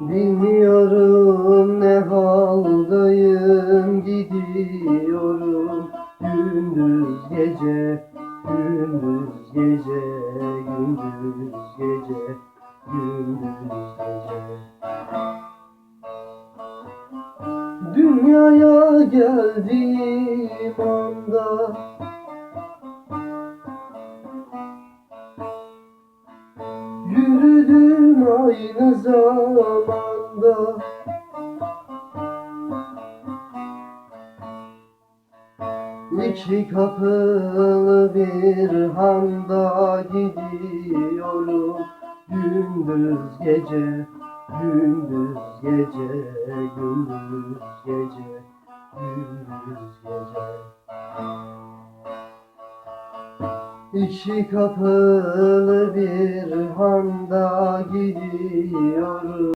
Bilmiyorum ne haldayım Gidiyorum. Gündüz gece Gündüz gece, gündüz gece Gündüz gece. Dünyaya geldiğim anda Yürüdüm aynı zamanda. İki kapılı bir handa gidiyorum. Gündüz gece, gündüz gece, gündüz gece, gündüz İki kapılı bir handa gidiyorum